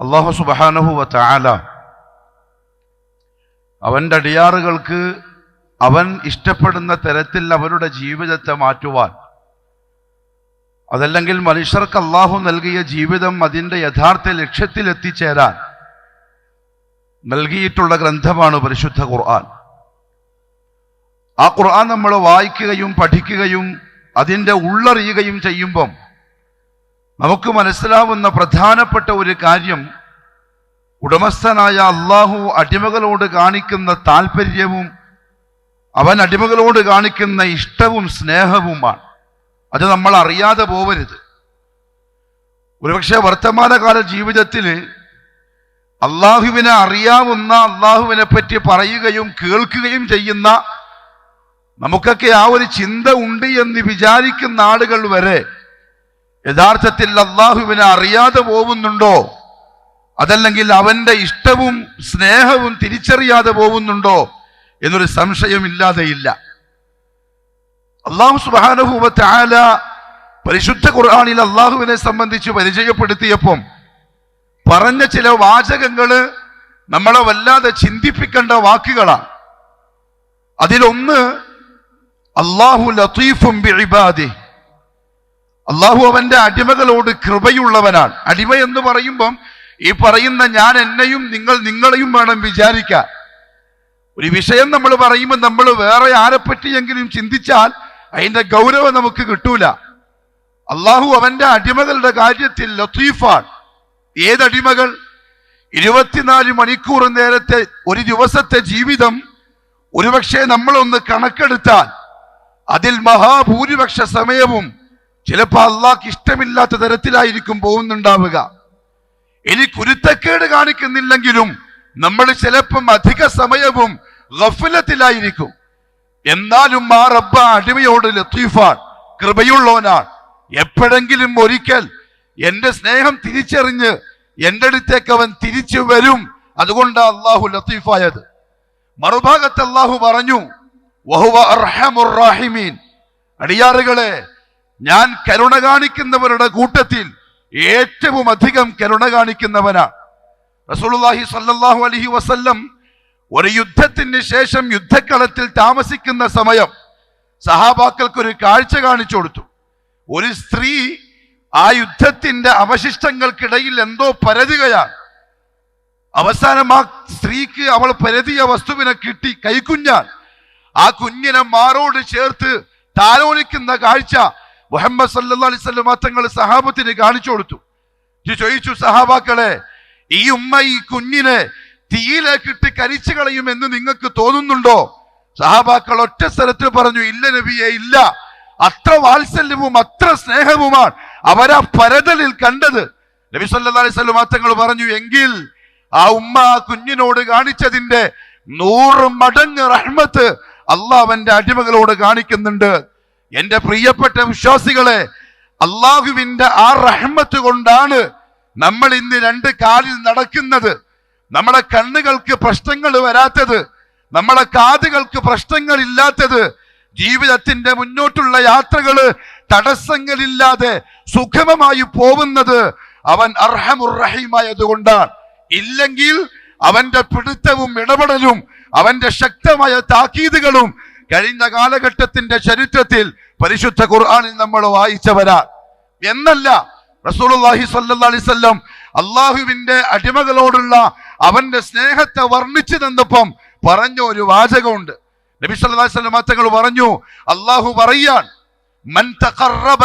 അള്ളാഹു സുബാനഹുവ വാല അവന്റെ അടിയാറുകൾക്ക് അവൻ ഇഷ്ടപ്പെടുന്ന തരത്തിൽ അവരുടെ ജീവിതത്തെ മാറ്റുവാൻ. അതല്ലെങ്കിൽ മനുഷ്യർക്ക് അള്ളാഹു നൽകിയ ജീവിതം അതിന്റെ യഥാർത്ഥ ലക്ഷ്യത്തിൽ എത്തിച്ചേരാൻ നൽകിയിട്ടുള്ള ഗ്രന്ഥമാണ് പരിശുദ്ധ ഖുർആൻ. ആ ഖുർആൻ നമ്മൾ വായിക്കുകയും പഠിക്കുകയും അതിന്റെ ഉള്ളറിയുകയും ചെയ്യുമ്പം നമുക്ക് മനസ്സിലാവുന്ന പ്രധാനപ്പെട്ട ഒരു കാര്യം ഉടമസ്ഥനായ അള്ളാഹു അടിമകളോട് കാണിക്കുന്ന താല്പര്യവും അവൻ അടിമകളോട് കാണിക്കുന്ന ഇഷ്ടവും സ്നേഹവുമാണ്. അത് നമ്മൾ അറിയാതെ പോവരുത്. ഒരുപക്ഷെ വർത്തമാനകാല ജീവിതത്തിൽ അള്ളാഹുവിനെ അറിയാവുന്ന അള്ളാഹുവിനെ പറ്റി പറയുകയും കേൾക്കുകയും ചെയ്യുന്ന നമുക്കൊക്കെ ആ ഒരു ചിന്ത ഉണ്ട് എന്ന് വിചാരിക്കുന്ന ആളുകൾ വരെ യഥാർത്ഥത്തിൽ അള്ളാഹുവിനെ അറിയാതെ പോകുന്നുണ്ടോ? അതല്ലെങ്കിൽ അവന്റെ ഇഷ്ടവും സ്നേഹവും തിരിച്ചറിയാതെ പോകുന്നുണ്ടോ? എന്നൊരു സംശയമില്ലാതെയില്ല. അള്ളാഹു സുബാനുഭൂവത്തെ ആല പരിശുദ്ധ ഖുർആാനിൽ അള്ളാഹുവിനെ സംബന്ധിച്ച് പരിചയപ്പെടുത്തിയപ്പം പറഞ്ഞ ചില വാചകങ്ങൾ നമ്മളെ വല്ലാതെ ചിന്തിപ്പിക്കേണ്ട വാക്കുകളാണ്. അതിലൊന്ന് അള്ളാഹു ലത്തീഫും ബിഇബാദി അള്ളാഹു അവന്റെ അടിമകളോട് കൃപയുള്ളവനാണ്. അടിമ എന്ന് പറയുമ്പം ഈ പറയുന്ന ഞാൻ എന്നെയും നിങ്ങൾ നിങ്ങളെയും വേണം വിചാരിക്കാൻ ഒരു വിഷയം നമ്മൾ പറയുമ്പോൾ നമ്മൾ വേറെ ആരെ പറ്റിയെങ്കിലും ചിന്തിച്ചാൽ അതിന്റെ ഗൗരവം നമുക്ക് കിട്ടൂല. അള്ളാഹു അവന്റെ അടിമകളുടെ കാര്യത്തിൽ ലത്തീഫാണ്. ഏതടിമകൾ? ഇരുപത്തിനാല് മണിക്കൂർ നേരത്തെ ഒരു ദിവസത്തെ ജീവിതം ഒരുപക്ഷെ നമ്മളൊന്ന് കണക്കെടുത്താൽ അതിൽ മഹാഭൂരിപക്ഷ സമയവും ചിലപ്പോൾ അള്ളാഹ്ക്ക് ഇഷ്ടമില്ലാത്ത തരത്തിലായിരിക്കും പോകുന്നുണ്ടാവുക. ഇനി കുരുത്തക്കേട് കാണിക്കുന്നില്ലെങ്കിലും നമ്മൾ ചിലപ്പം അധിക സമയവും ഗഫലത്തിലായിരിക്കും. എന്നാലും ആ റബ്ബ അടിമയോട് ലത്തീഫാൻ കൃപയുള്ളവനാണ്. എപ്പോഴെങ്കിലും ഒരിക്കൽ എന്റെ സ്നേഹം തിരിച്ചറിഞ്ഞ് എന്റെ അടുത്തേക്ക് അവൻ തിരിച്ചു വരും. അതുകൊണ്ട് അള്ളാഹു ലത്തീഫായത്. മറുഭാഗത്ത് അള്ളാഹു പറഞ്ഞു അടിയാറുകളെ ഞാൻ കരുണ കാണിക്കുന്നവരുടെ കൂട്ടത്തിൽ ഏറ്റവും അധികം കരുണ കാണിക്കുന്നവനാണ് റസൂലുള്ളാഹി സ്വല്ലല്ലാഹു അലൈഹി വസല്ലം ഒരു യുദ്ധത്തിന് ശേഷം യുദ്ധക്കളത്തിൽ താമസിക്കുന്ന സമയം സഹാബാക്കൾക്ക് ഒരു കാഴ്ച കാണിച്ചു കൊടുത്തു. ഒരു സ്ത്രീ ആ യുദ്ധത്തിന്റെ അവശിഷ്ടങ്ങൾക്കിടയിൽ എന്തോ പരതുകയാണ് അവസാനം ആ സ്ത്രീക്ക് അവൾ പരതിയ വസ്തുവിനെ കിട്ടി കൈക്കുഞ്ഞാൽ. ആ കുഞ്ഞിനെ മാറോട് ചേർത്ത് താലോലിക്കുന്ന കാഴ്ച മുഹമ്മദ് സല്ലാ അലൈവല്ലം തങ്ങൾ സഹാബത്തിന് കാണിച്ചു കൊടുത്തു. ചോദിച്ചു സഹാബാക്കളെ ഈ ഉമ്മ ഈ കുഞ്ഞിനെ തീയിലേക്കിട്ട് കരിച്ചു കളയുമെന്ന് നിങ്ങൾക്ക് തോന്നുന്നുണ്ടോ? സഹാബാക്കൾ ഒറ്റ സ്ഥലത്ത് പറഞ്ഞു ഇല്ല നബിയെ ഇല്ല. അത്ര വാത്സല്യവും അത്ര സ്നേഹവുമാണ് അവരാ പരതലിൽ കണ്ടത്. നബി സല്ലാ സ്വലം തങ്ങൾ പറഞ്ഞു എങ്കിൽ ആ ഉമ്മ ആ കുഞ്ഞിനോട് കാണിച്ചതിന്റെ നൂറ് മടങ്ങ് റഹ്മത്ത് അള്ളാഹ് അവന്റെ അടിമകളോട് കാണിക്കുന്നുണ്ട്. എന്റെ പ്രിയപ്പെട്ട വിശ്വാസികളെ അള്ളാഹുവിന്റെ ആ റഹ്മത്ത് കൊണ്ടാണ് നമ്മൾ ഇന്ന് രണ്ട് കാലിൽ നടക്കുന്നത്. നമ്മുടെ കണ്ണുകൾക്ക് പ്രശ്നങ്ങൾ വരാത്തത് നമ്മുടെ കാതുകൾക്ക് പ്രശ്നങ്ങൾ ഇല്ലാത്തത് ജീവിതത്തിന്റെ മുന്നോട്ടുള്ള യാത്രകൾ തടസ്സങ്ങളില്ലാതെ സുഗമമായി പോകുന്നത് അവൻ അർഹമുറഹീമായതുകൊണ്ടാണ് ഇല്ലെങ്കിൽ അവന്റെ പിടുത്തവും ഇടപെടലും അവന്റെ ശക്തമായ താക്കീതുകളും കഴിഞ്ഞ കാലഘട്ടത്തിന്റെ ചരിത്രത്തിൽ പരിശുദ്ധ ഖുർആാനിൽ നമ്മൾ വായിച്ചവരാ. എന്നല്ല റസൂലുള്ളാഹി സ്വല്ലല്ലാഹി അലൈഹി വസല്ലം അള്ളാഹുവിന്റെ അടിമകളോടുള്ള അവന്റെ സ്നേഹത്തെ വർണിച്ചു തന്നപ്പം പറഞ്ഞ ഒരു വാചകമുണ്ട്. നബി സല്ലല്ലാഹു അലൈഹി തങ്ങൾ പറഞ്ഞു അള്ളാഹു പറയാൻ മൻ തഖറബ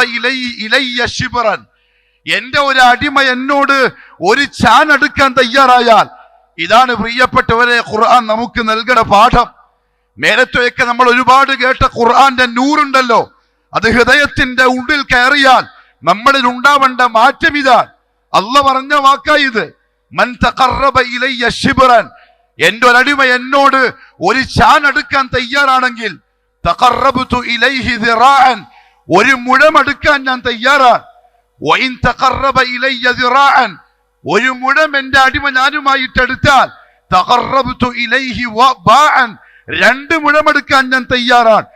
എന്റെ ഒരു അടിമ എന്നോട് ഒരു ചാൻ എടുക്കാൻ തയ്യാറായാൽ ഇതാണ് പ്രിയപ്പെട്ടവരെ ഖുർആൻ നമുക്ക് നൽകണ പാഠം. നേരത്തെയൊക്കെ നമ്മൾ ഒരുപാട് കേട്ട ഖുർആന്റെ നൂറുണ്ടല്ലോ. അത് ഹൃദയത്തിന്റെ ഉള്ളിൽ കയറിയാൽ നമ്മളിൽ ഉണ്ടാവേണ്ട മാറ്റം ഇതാ. അല്ല പറഞ്ഞ വാക്കാ ഇത്. എന്റെ ഒരടിമ എന്നോട് ഒരു ചാൻ എടുക്കാൻ തയ്യാറാണെങ്കിൽ ഒരു മുഴമെടുക്കാൻ ഞാൻ ദിറാഅൻ. ഒരു മുഴം എന്റെ അടിമ ഞാനുമായിട്ട് എടുത്താൽ രണ്ട് മുഴമെടുക്കാൻ ഞാൻ തയ്യാറാണ്.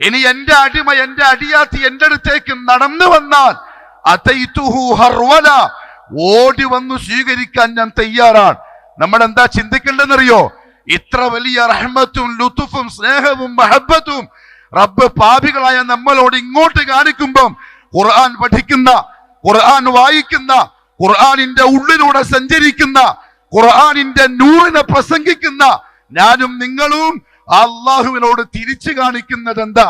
ഇനി എന്റെ അടിമ എന്റെ അടിയാത്തി എന്റെ അടുത്തേക്ക് നടന്നു വന്നാൽ ഹർവല. ഓടി വന്നു സ്വീകരിക്കാൻ ഞാൻ തയ്യാറാണ്. നമ്മൾ എന്താ ചിന്തിക്കേണ്ടതെന്നറിയോ? ഇത്ര വലിയ റഹ്മത്തും ലുത്തുഫും സ്നേഹവും മഹബത്തും റബ്ബ് പാപികളായ നമ്മളോട് ഇങ്ങോട്ട് കാണിക്കുമ്പം ഖുർആൻ പഠിക്കുന്ന ഖുർആൻ വായിക്കുന്ന ഖുർആാനിന്റെ ഉള്ളിലൂടെ സഞ്ചരിക്കുന്ന ഖുർആനിന്റെ നൂറിനെ പ്രസംഗിക്കുന്ന ഞാനും നിങ്ങളും അള്ളാഹുവിനോട് തിരിച്ചു കാണിക്കുന്നത് എന്താ